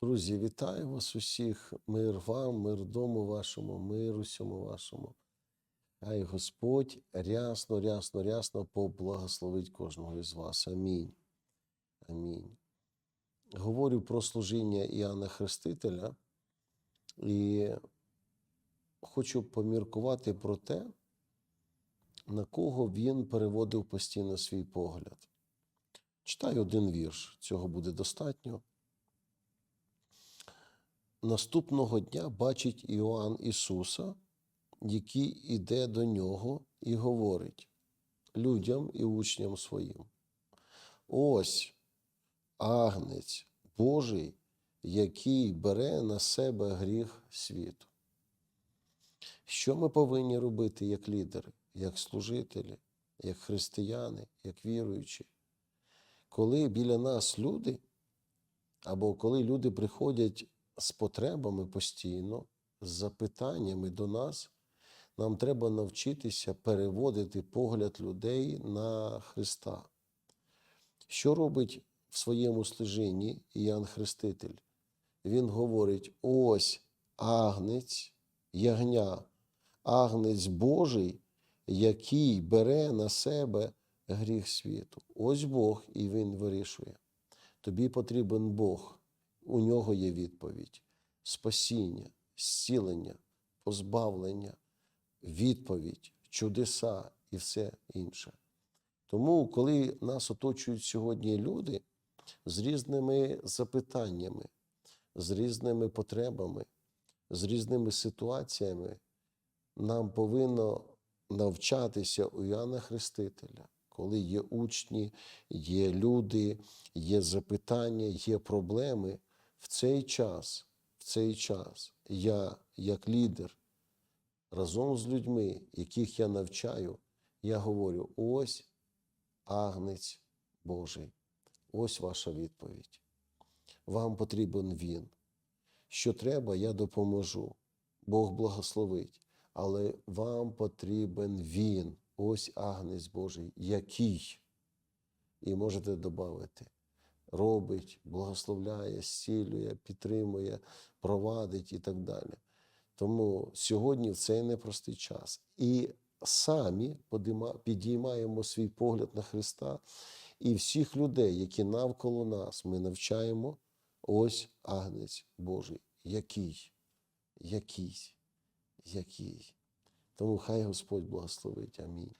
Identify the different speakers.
Speaker 1: Друзі, вітаю вас усіх. Мир вам, мир дому вашому, мир усьому вашому. Хай Господь рясно, рясно, рясно поблагословить кожного із вас. Амінь. Амінь. Говорю про служіння Іоанна Хрестителя і хочу поміркувати про те, на кого він переводив постійно свій погляд. Читаю один вірш, цього буде достатньо. Наступного дня бачить Іоанн Ісуса, який іде до нього і говорить людям і учням своїм. Ось агнець Божий, який бере на себе гріх світу. Що ми повинні робити як лідери, як служителі, як християни, як віруючі? Коли біля нас люди, або коли люди приходять з потребами постійно, з запитаннями до нас, нам треба навчитися переводити погляд людей на Христа. Що робить в своєму служінні Іоанн Хреститель? Він говорить: ось агнець, ягня, агнець Божий, який бере на себе гріх світу. Ось Бог, і Він вирішує. Тобі потрібен Бог, у нього є відповідь: спасіння, зцілення, позбавлення, відповідь, чудеса і все інше. Тому, коли нас оточують сьогодні люди з різними запитаннями, з різними потребами, з різними ситуаціями, нам повинно навчатися у Іоанна Хрестителя, коли є учні, є люди, є запитання, є проблеми. В цей час, в цей час я, як лідер, разом з людьми, яких я навчаю, я говорю: ось агнець Божий, ось ваша відповідь. Вам потрібен він. Що треба, я допоможу. Бог благословить. Але вам потрібен він, ось агнець Божий, який. І можете додати, робить, благословляє, зцілює, підтримує, провадить і так далі. Тому сьогодні в цей непростий час. І самі підіймаємо свій погляд на Христа і всіх людей, які навколо нас, ми навчаємо ось агнець Божий. Який? Який? Який? Тому хай Господь благословить. Амінь.